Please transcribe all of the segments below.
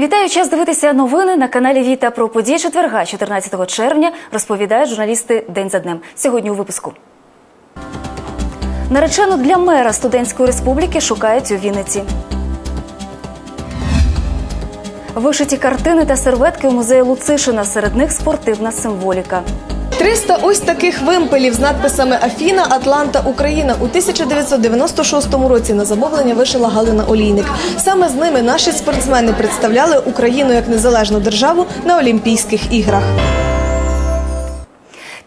Вітаю час дивитися новини на каналі Віта про події четверга, 14 червня, розповідають журналісти день за днем. Сьогодні у випуску. Наречену для мера студентської республіки шукають у Вінниці. Вишиті картини та серветки у музеї Луцишина. Серед них спортивна символіка. 300 ось таких вимпелів з надписами Афіна, Атланта, Україна у 1996 році на замовлення вишила Галина Олійник. Саме з ними наші спортсмени представляли Україну як незалежну державу на Олімпійських іграх.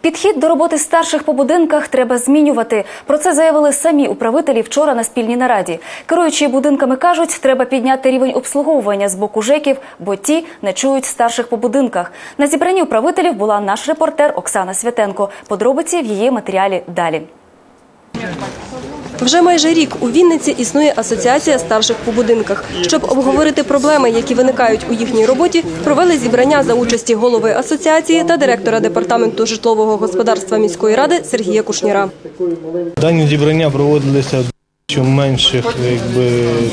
Підхід до роботи старших по будинках треба змінювати. Про це заявили самі управителі вчора на спільній нараді. Керуючі будинками кажуть, треба підняти рівень обслуговування з боку ЖЕКів, бо ті не чують старших по будинках. На зібранні управителів була наш репортер Оксана Святенко. Подробиці в її матеріалі далі. Вже майже рік у Вінниці існує асоціація старших по будинках. Щоб обговорити проблеми, які виникають у їхній роботі, провели зібрання за участі голови асоціації та директора департаменту житлового господарства міської ради Сергія Кушніра. Дані зібрання проводилися в менших якби,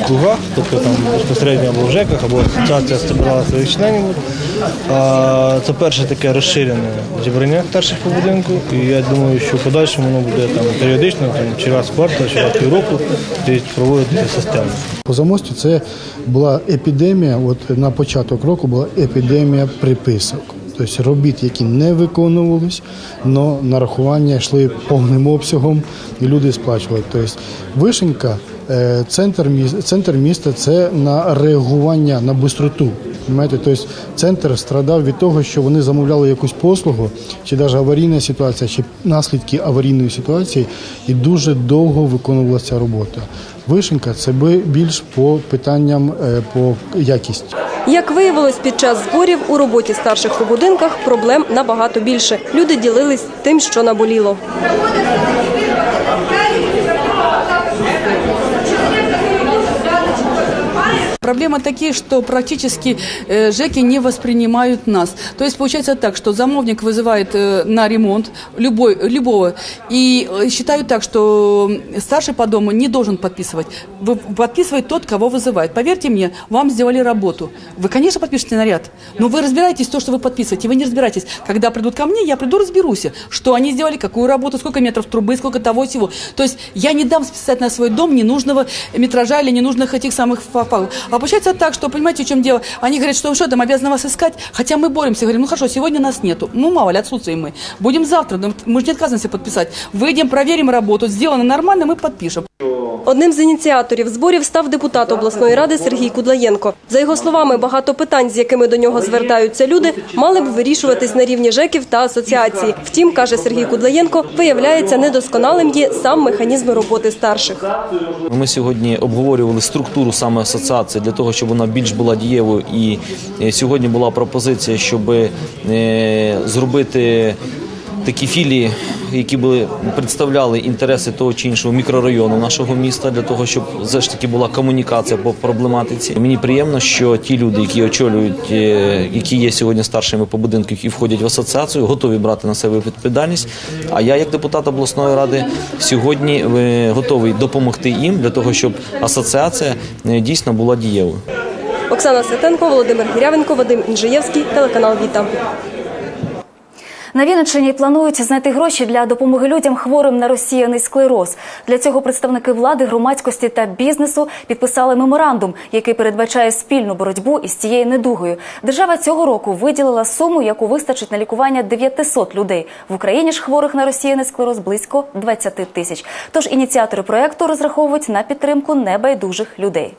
кругах, тобто там безпосередньо або в ЖЕКах, або асоціація збирала своїх членів. А, це перше таке розширене зібрання старших по будинку. І я думаю, що в подальшому воно буде там періодично, там, чи раз в квартал, чи раз півроку десь проводитися системно. По замостю це була епідемія. От на початок року була епідемія приписок. Тобто робіт, які не виконувались, але нарахування йшли повним обсягом, і люди сплачували. Тобто вишенька, е, центр міста, центр міста це на реагування на бистроту. Тобто центр страдав від того, що вони замовляли якусь послугу, чи навіть аварійна ситуація, чи наслідки аварійної ситуації, і дуже довго виконувалася робота. Вишенька це більш по питанням е, по якісті. Як виявилось під час зборів у роботі старших по будинках проблем набагато більше. Люди ділились тим, що наболіло. Проблема такие, что практически э, ЖЭКи не воспринимают нас. То есть получается так, что замовник вызывает э, на ремонт любой, любого и э, считают так, что старший по дому не должен подписывать. Подписывает тот, кого вызывает. Поверьте мне, вам сделали работу. Вы, конечно, подпишете наряд, но вы разбираетесь то, что вы подписываете. Вы не разбираетесь. Когда придут ко мне, я приду, разберусь, что они сделали, какую работу, сколько метров трубы, сколько того всего. То есть я не дам списать на свой дом ненужного метража или ненужных этих самых фактов. А получается так, что, понимаете, в чем дело? Они говорят, что что там, обязаны вас искать, хотя мы боремся. Говорим, ну хорошо, сегодня нас нету. Ну, мало ли, отсутствуем мы. Будем завтра, мы же не отказываемся подписать. Выйдем, проверим работу, сделано нормально, мы подпишем. Одним з ініціаторів зборів став депутат обласної ради Сергій Кудлаєнко. За його словами, багато питань, з якими до нього звертаються люди, мали б вирішуватись на рівні ЖЕКів та асоціації. Втім, каже Сергій Кудлаєнко, виявляється недосконалим є сам механізм роботи старших. Ми сьогодні обговорювали структуру саме асоціації для того, щоб вона більш була дієвою. І е, сьогодні була пропозиція, щоб е, зробити такі філії, які би представляли інтереси того чи іншого мікрорайону нашого міста, для того, щоб все ж таки була комунікація по проблематиці. Мені приємно, що ті люди, які очолюють, е, які є сьогодні старшими по будинку і входять в асоціацію, готові брати на себе відповідальність. А я, як депутат обласної ради, сьогодні е, готовий допомогти їм для того, щоб асоціація е, дійсно була дієвою. Оксана Святенко, Володимир Гірявенко, Вадим Інжиєвський, телеканал Віта. На Вінниччині планують знайти гроші для допомоги людям хворим на розсіяний склероз. Для цього представники влади, громадськості та бізнесу підписали меморандум, який передбачає спільну боротьбу із цією недугою. Держава цього року виділила суму, яку вистачить на лікування 900 людей. В Україні ж хворих на розсіяний склероз близько 20 тисяч. Тож ініціатори проекту розраховують на підтримку небайдужих людей.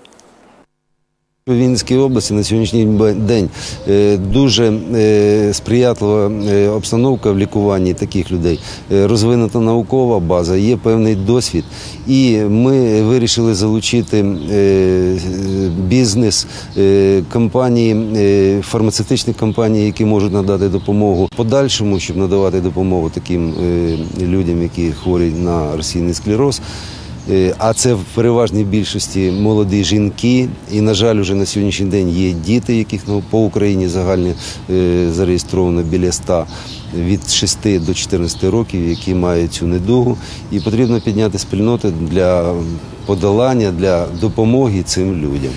У Вінницькій області на сьогоднішній день е, дуже е, сприятлива е, обстановка в лікуванні таких людей. Розвинута наукова база, є певний досвід, і ми вирішили залучити бізнес, компанії, фармацевтичні компанії, які можуть надати допомогу подальшому, щоб надавати допомогу таким людям, які хворі на російний склероз. Е, А це в переважній більшості молоді жінки, і на жаль, вже на сьогоднішній день є діти, яких ну, по Україні загально е, зареєстровано біля 100 від 6 до 14 років, які мають цю недугу, і потрібно підняти спільноти для подолання, для допомоги цим людям.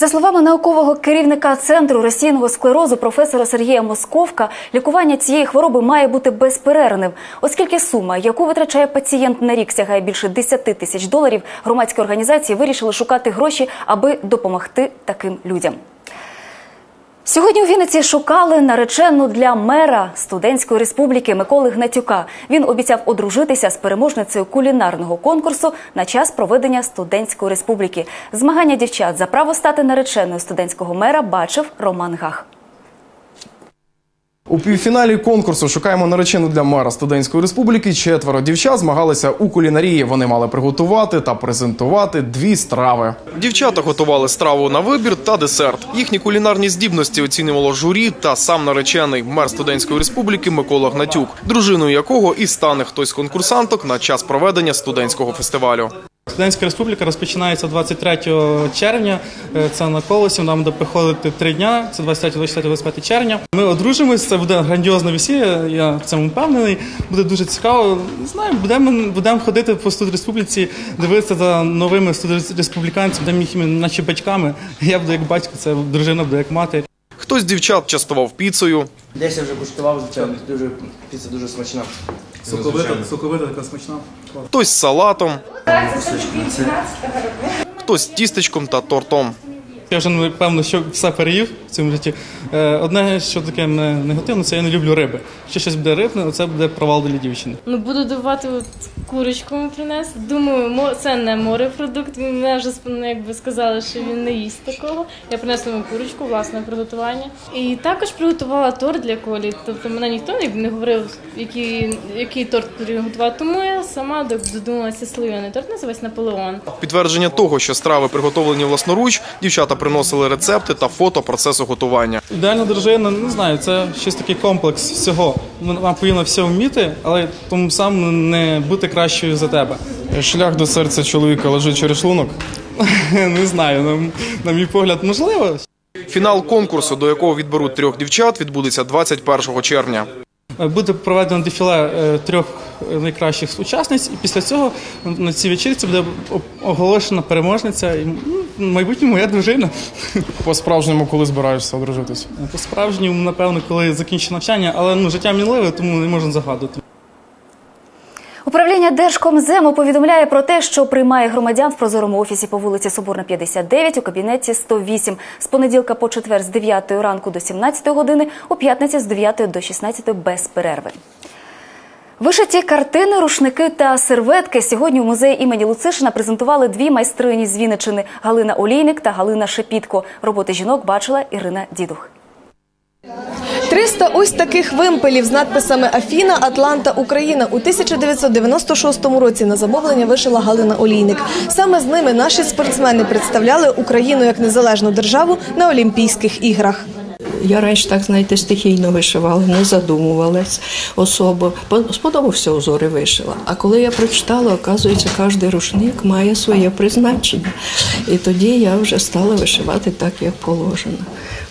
За словами наукового керівника центру російного склерозу професора Сергія Московка, лікування цієї хвороби має бути безперервним, оскільки сума, яку витрачає пацієнт на рік, сягає більше 10 тисяч доларів. Громадські організації вирішили шукати гроші, аби допомогти таким людям. Сьогодні у Вінниці шукали наречену для мера студентської республіки Миколи Гнатюка. Він обіцяв одружитися з переможницею кулінарного конкурсу на час проведення студентської республіки. Змагання дівчат за право стати нареченою студентського мера бачив Роман Гах. У півфіналі конкурсу шукаємо наречену для мера студентської республіки. Четверо дівчат змагалися у кулінарії. Вони мали приготувати та презентувати дві страви. Дівчата готували страву на вибір та десерт. Їхні кулінарні здібності оцінювало журі та сам наречений мер студентської республіки Микола Гнатюк, дружиною якого і стане хтось з конкурсанток на час проведення студентського фестивалю. Студентська республіка розпочинається 23 червня. Е, Це на колесі. Нам буде приходити три дня. Це 23, 24, 25 червня. Ми одружимось. Це буде грандіозне весілля. Я в цьому впевнений. Буде дуже цікаво. Не знаю, будемо будемо ходити по студреспубліці, дивитися за новими студреспубліканцями, будемо їхніми наче батьками. Я буду як батько, це дружина буде як мати. Хтось з дівчат частував піцею, Десь я вже куштував, звичайно, дуже піца дуже смачна. Соковита, соковита, така смачна. хтось з салатом, хтось з тістечком та тортом. Я вже напевно, що все переїв в цьому житті. Е, Одне, що таке мене негативно, це я не люблю риби. Якщо щось буде рибне, це буде провал для дівчини. Ну, буду давати от курочку ми принесли. Думаю, це не морепродукт. Він мене вже ну, якби сказали, що він не їсть такого. Я принесла йому курочку, власне приготування. І також приготувала торт для колі. Тобто мене ніхто не- говорив, який, який торт потрібно готувати. Тому я сама додумалася сливаний торт, називається Наполеон. Підтвердження того, що страви приготовлені власноруч, дівчата приносили рецепти та фото процесу готування. Ідеальна дружина, не знаю, це щось такий комплекс всього. Вона повинна все вміти, але тому сам не бути кращою за тебе. Шлях до серця чоловіка лежить через шлунок. Не знаю, на, на мій погляд, можливо. Фінал конкурсу, до якого відберуть трьох дівчат, відбудеться 21 червня. Буде проведено дефіле е, трьох найкращих учасниць, і після цього на цій вечірці буде оголошена переможниця і ну, в майбутньому моя дружина. По справжньому, коли збираєшся одружитись? По справжньому, напевно, коли закінчу навчання, але ну життя мінливе, тому не можна загадувати. Управління Держкомзему повідомляє про те, що приймає громадян в прозорому офісі по вулиці Соборна 59 у кабінеті 108 з понеділка по четвер з 9 ранку до 17 години, у п'ятниці з 9 до 16 без перерви. Вишиті картини, рушники та серветки сьогодні у музеї імені Луцишина презентували дві майстрині з Вінничини – Галина Олійник та Галина Шепітко. Роботи жінок бачила Ірина Дідух. 300 ось таких вимпелів з надписами Афіна, Атланта, Україна у 1996 році на замовлення вишила Галина Олійник. Саме з ними наші спортсмени представляли Україну як незалежну державу на Олімпійських іграх. Я раніше так, знаєте, стихійно вишивала, не задумувалась особо. По- Сподобався узор і вишила. А коли я прочитала, оказується, кожен рушник має своє призначення. І тоді я вже стала вишивати так, як положено.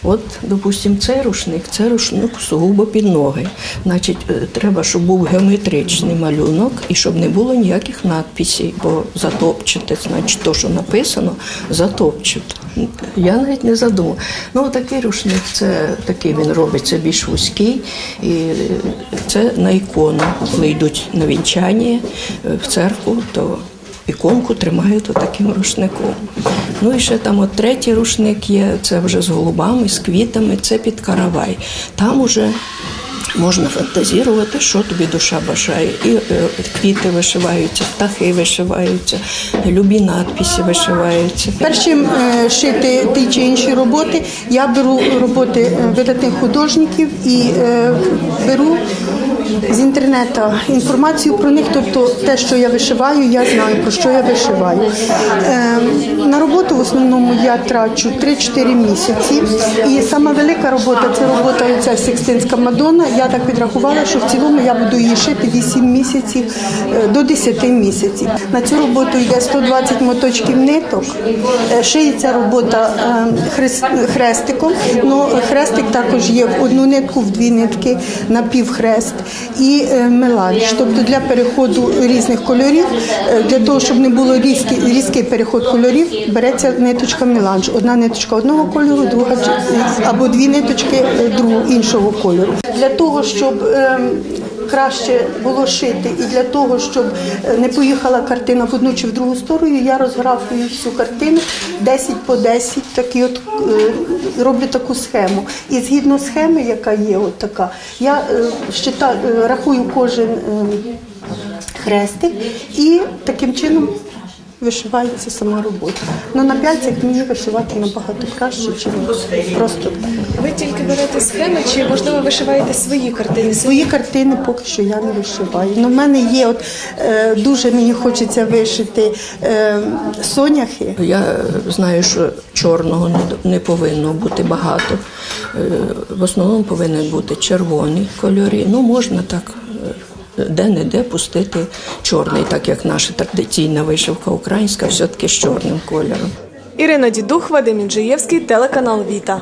От, допустимо, цей рушник, це рушник сугубо під ноги. Значить, е, треба, щоб був геометричний малюнок і щоб не було ніяких надписей, бо затопчете, значить, то, що написано, затопчете. Я навіть не задумала. Ну, такий рушник, це такий він робиться більш вузький, і це на ікону. Коли йдуть на вінчання е, в церкву, то іконку тримають таким рушником. Ну і ще там от третій рушник є, це вже з голубами, з квітами, це під каравай. Там уже Можна фантазірувати, що тобі душа бажає. І е, квіти вишиваються, птахи вишиваються, любі надписи вишиваються. Перш чим е, шити ті чи інші роботи, я беру роботи е, видатних художників і беру з інтернету інформацію про них, тобто те, що я вишиваю, я знаю, про що я вишиваю. Е, На роботу в основному я трачу 3-4 місяці. І сама велика робота це робота ця Сикстинська Мадонна. Я так підрахувала, що в цілому я буду її шити 8 місяців е, до 10 місяців. На цю роботу йде 120 моточків ниток. Е, Шиється робота е, хрест- хрестиком. Ну, хрестик також є в одну нитку, в дві нитки, на півхрест. І е, меланж. Тобто для переходу різних кольорів, е, для того, щоб не було різкий, різкий переход кольорів, береться ниточка меланж. Одна ниточка одного кольору, друга або дві ниточки е, другого іншого кольору. Для того, щоб ем, краще було шити, і для того, щоб е, не поїхала картина в одну чи в другу сторону, я розграфую всю картину 10 по 10, такі от е, роблю таку схему. І згідно схеми, яка є, от така, я е, щита- рахую кожен е, хрестик і таким чином. Вишивається сама робота. Ну на п'ятцях мені вишивати набагато краще, ніж просто. Ви тільки берете схеми, чи можливо вишиваєте свої картини? Свої картини поки що я не вишиваю. Ну, в мене є от е, дуже мені хочеться вишити е, соняхи. Я знаю, що чорного не, не повинно бути багато. Е, В основному повинні бути червоні кольори. Ну, можна так е, де-не-де пустити чорний, так як наша традиційна вишивка українська, все-таки з чорним кольором. Ірина Дідух, Вадим Інджиєвський, телеканал Віта.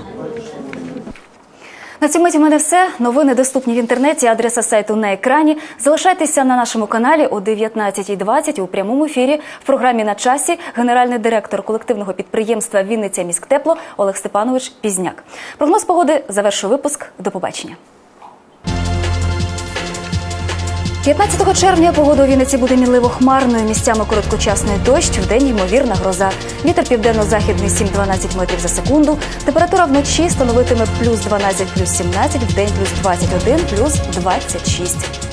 На цьому миті в мене все. Новини доступні в інтернеті. Адреса сайту на екрані. Залишайтеся на нашому каналі о 19.20 у прямому ефірі. В програмі на часі генеральний директор колективного підприємства Вінниця міськтепло Олег Степанович Пізняк. Прогноз погоди завершує випуск. До побачення. 15 червня погода у Вінниці буде мінливо хмарною. Місцями короткочасний дощ, вдень ймовірна гроза. Вітер південно-західний 7-12 метрів за секунду. Температура вночі становитиме плюс 12, плюс 17, вдень плюс 21, плюс 26.